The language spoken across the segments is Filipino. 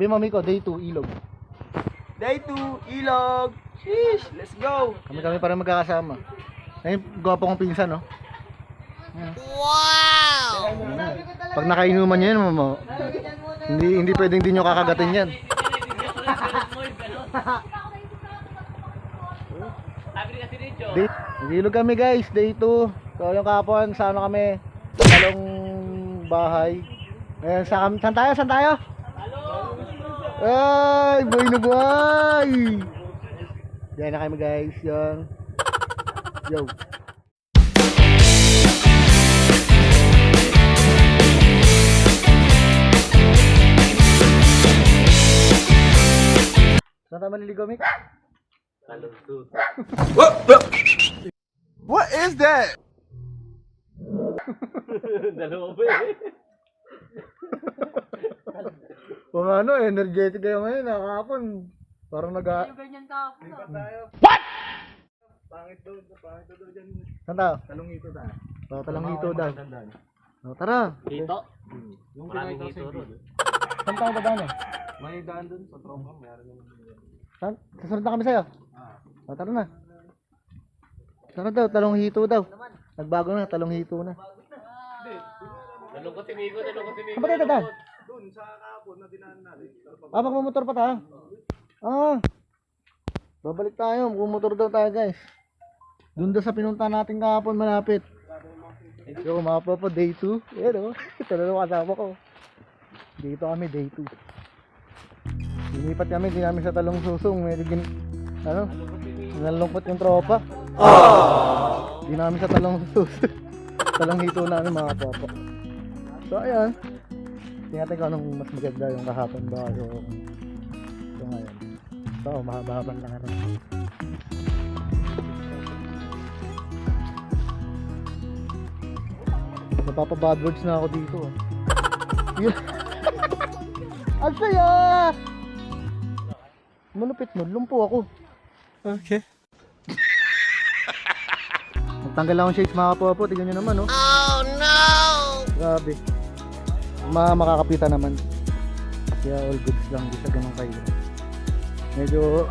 Sabi mo, Miko, day 2, ilog. Day 2, ilog. Sheesh, let's go. Kami kami para magkakasama. Ngayon, gwapo kong pinsan, no? Wow! Pag nakainuman yan, mamo, hindi hindi pwedeng din nyo kakagatin yan. Day, ilog kami guys, day 2. So yung kapon, sa ano kami, talong bahay. Ngayon, sa, saan tayo? Saan tayo? Ay, boy na boy! Diyan na kami guys, yung Yo. Saan tayo maliligo, Mick? What is that? Kung ano, energetic kayo ngayon, nakakapon. Parang nag Ganyan ka po. Pangit daw, pangit daw dyan. Saan tayo? Talong ito ta. Oh, talang hito daw. Oh, tara. Dito? Yung Maraming ko ron. Saan tayo dadaan eh? May daan dun sa trompa, mayroon naman. Saan? Sasunod na kami sa'yo. Oh, tara na. Tara daw, talong hito daw. Nagbago na, talong hito na. Nalungkot si Migo, nalungkot si Migo. Saan ba tayo dadaan? Dun sa kapon na dinaan natin. Ah, magmumotor pa tayo? Ah. Babalik tayo, magmumotor daw tayo guys. Doon daw sa pinunta natin kahapon malapit. So, mga po day 2. Ayan o, ito na yung kasama ko. Dito kami, day 2. Linipat kami, di namin sa talong susong. Medyo gin... Ano? Nalungkot yung tropa. Di namin sa talong susong. talong hito namin mga popo. So, ayan. Tingnan natin kung anong mas maganda yung kahapon ba yung yung ngayon. So, mahaba-habang lang araw. Napapa-bad words na ako dito. Yun. Ang saya! Malupit mo, lumpo ako. Okay. Nagtanggal lang akong shades mga kapopo, tignan nyo naman oh. Oh no! Grabe. Ma makakapita naman. Kaya all goods lang, di sa ganun kayo. Medyo,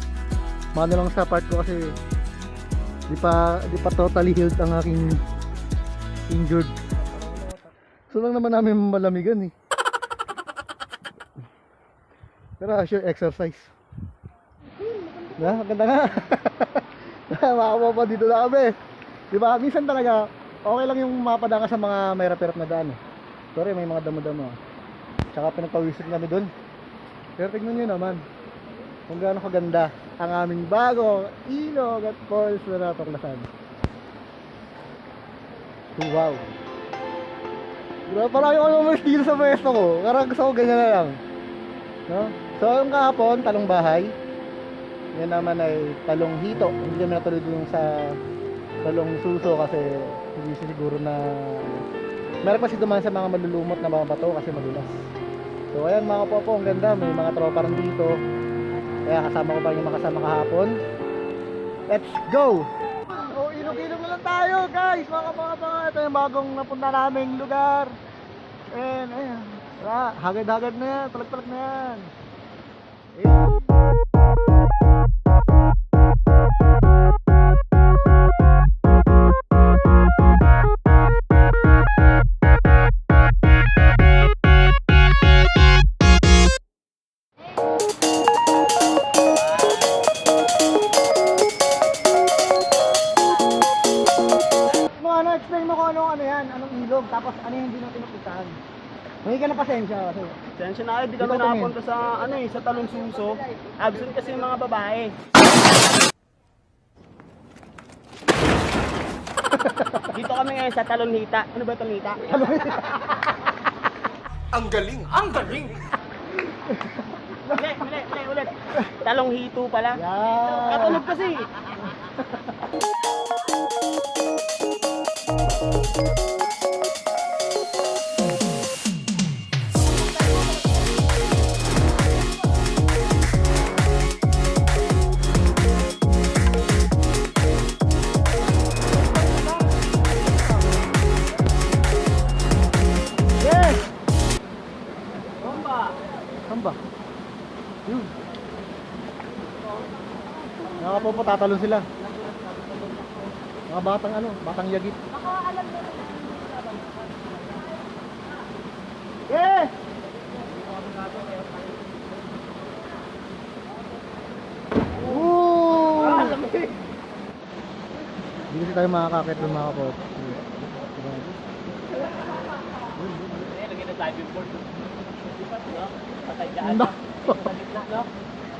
mano lang sa part ko kasi di pa, di pa totally healed ang aking injured. So lang naman namin malamigan eh. Pero sure exercise. Na, maganda nga. Makakuha pa dito na kami. Di ba? Minsan talaga, okay lang yung mapadaan ka sa mga may rapirap na daan. Eh. Sorry, may mga damo-damo. Tsaka pinagpawisit kami doon. Pero tignan nyo naman kung gaano kaganda ang aming bago ilog at falls na natuklasan. Wow! Diba, parang yung dito sa pwesto ko. Karang gusto ko ganyan na lang. No? So, yung kahapon, talong bahay. Yan naman ay talong hito. Hindi kami natuloy dun sa talong suso kasi hindi siguro na meron pa si duman sa mga malulumot na mga bato kasi madulas. So ayan mga popo, ang ganda. May mga tropa rin dito. Kaya kasama ko pa yung makasama kahapon. Let's go! Oh, ilog-ilog lang tayo guys! Mga mga ito yung bagong napunta naming lugar. Ayan, ayan. Hagad-hagad na yan. Talag-talag na yan. Ayan. Pinupuntahan. May ka na pasensya kasi. Sensya na kayo, di Dito kami nakapunta sa, ano eh, sa talong suso. Absent kasi yung mga babae. Dito kami ngayon sa talong hita. Ano ba talong hita? Ang galing! Ang galing! ulit, ulit, ulit, ulit. Talong hito pala. Yan. Katunog kasi. Saan ba? Yun. Nakapopo, tatalon sila. Mga batang ano, batang yagit. Baka alam mo Yeah! Ooh! Hindi tayo makakakit ng mga kapot. Lagyan na diving board. No.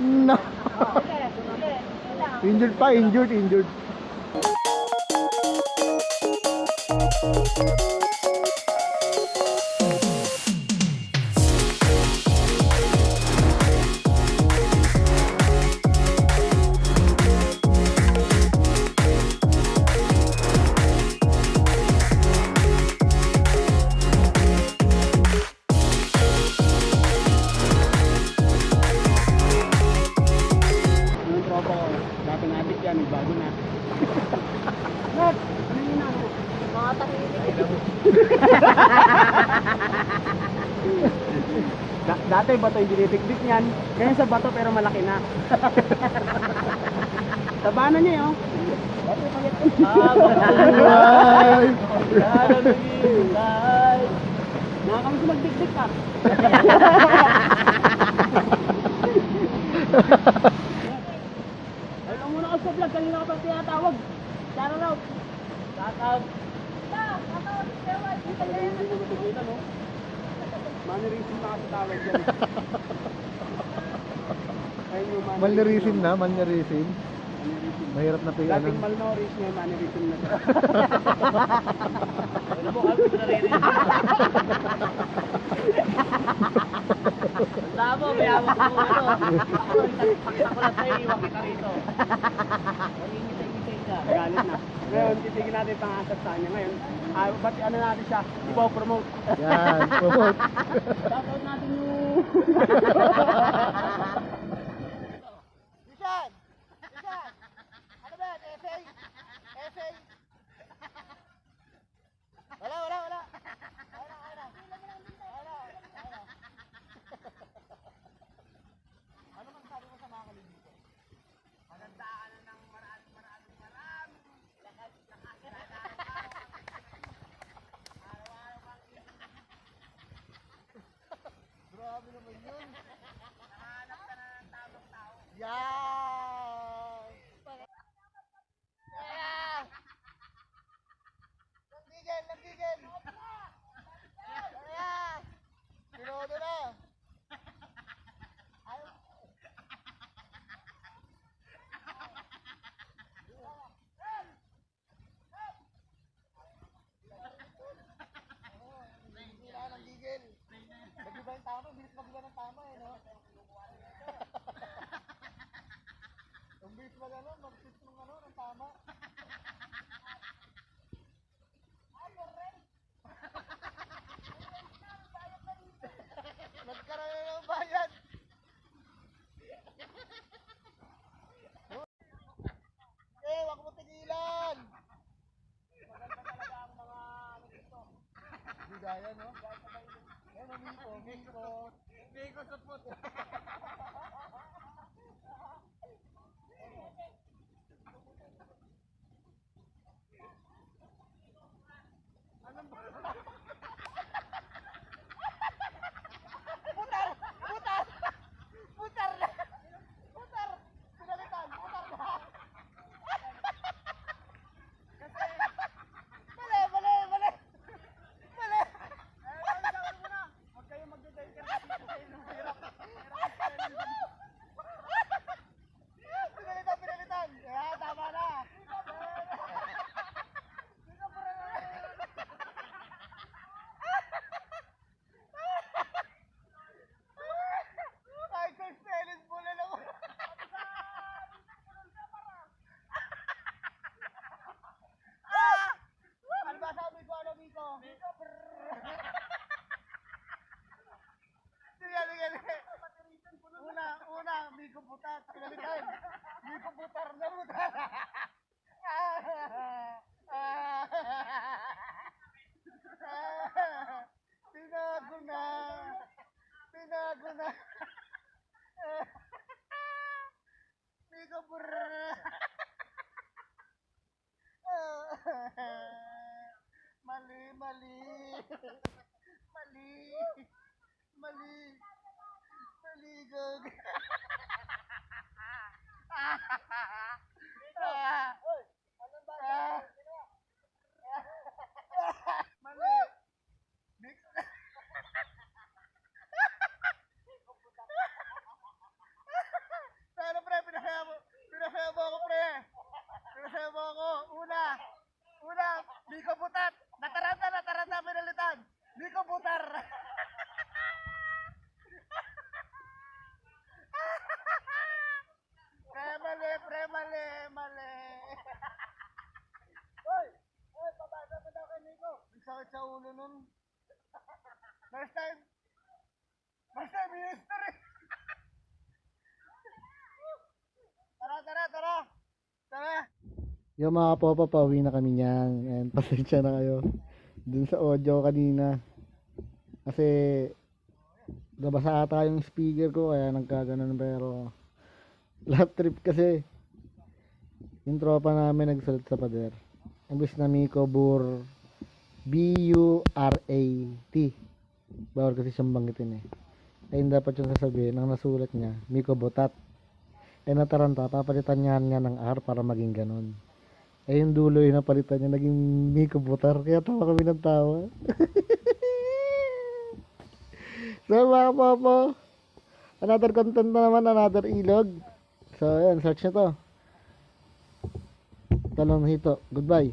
No. Injured pa, injured, injured. Da- dati bato yung dinitikdik niyan, ngayon sa bato pero malaki na. Tabanan niya yun. Ay! Nakakami sa magdikdik ka. Ay, muna ka sa vlog, kanina ka pa tinatawag. Out. Shout out. Mannerism na kasi tawag dyan. Ayun yung mannerism. Malnerisin na. Mannerism. Mahirap na tingnan. Dating malnourished ngayon, mannerism na siya. Tama, may hawak mo ito. Pakita ko lang sa'yo, Ngayon, titigin natin yung pangasat sa kanya. Ngayon, ah, ba't ano natin siya? Ipo-promote. Yan, promote. Shoutout natin yung... Yeah. Mali. Mali. Mali, gog. Mali. Mix. Pero pre, pinasaya mo. Pinasaya mo ako, pre. Pinasaya mo ako. Una. Una, Biko Butat. Nataranta, nataranta, pinalitan. Biko Butar. pre, mali, pre, mali, mali. Hoy! Hoy, pabasa pa daw kay Nico. May sakit sa ulo nun. First time. First time, minister eh. Tara, tara, tara. Tara. Yung mga popa, pauwi na kami niyan. And pasensya na kayo. Dun sa audio kanina. Kasi nabasa ata yung speaker ko kaya nagkaganon pero lap trip kasi yung tropa namin nagsalit sa pader. Imbis na Miko Bur B-U-R-A-T Bawal kasi siyang banggitin eh. Ayun dapat yung sasabihin ang nasulat niya Miko Botat eh nataranta, papalitan niya nga ng R para maging ganon. Eh yung dulo yung napalitan niya, naging Miko Butar. Kaya tawa kami ng tawa. so mga papa, another content na naman, another ilog. So ayan, search na to. Talong hito. Goodbye.